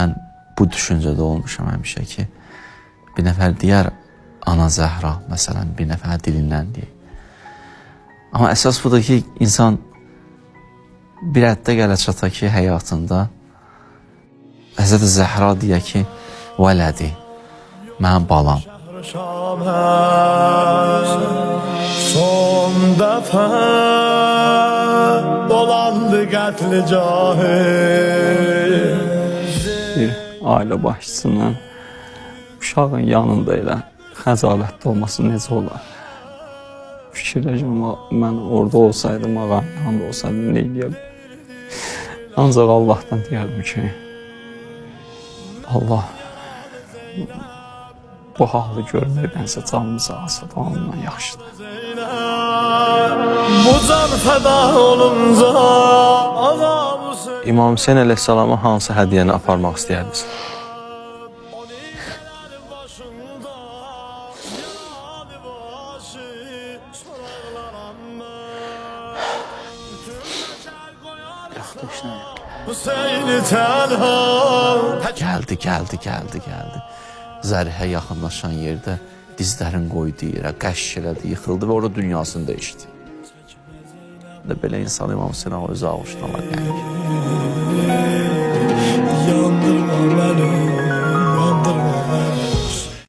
Mən bu düşüncədə olmuşam həmişə ki, bir nəfər deyər ana Zəhra, məsələn, bir nəfər dilindən deyək. Amma əsas budur ki, insan bir həddə gələ çata ki, həyatında Həzrət Zəhra deyə ki, vələdi, mən balam. Son dəfə dolandı qətli cahil ailə başçısının uşağın yanında elə xəcalətli olması necə olar? Fikirləşirəm, mən orada olsaydım, ağam yanında olsaydım, nə edəyəm? Ancaq Allahdan deyərdim ki, Allah bu halı görməkdənsə canımızı alsa da ondan yaxşıdır. Bu can fəda olunca İmam Hüseyn əleyhissalama hansı hədiyyəni aparmaq istəyərdiniz? Gəldi, gəldi, gəldi, gəldi. Zərihə yaxınlaşan yerdə dizlərin qoydu yerə, qəşş elədi, yıxıldı və orada dünyasını dəyişdi. Və belə insan İmam ağa özü ağuşlamaq yəni.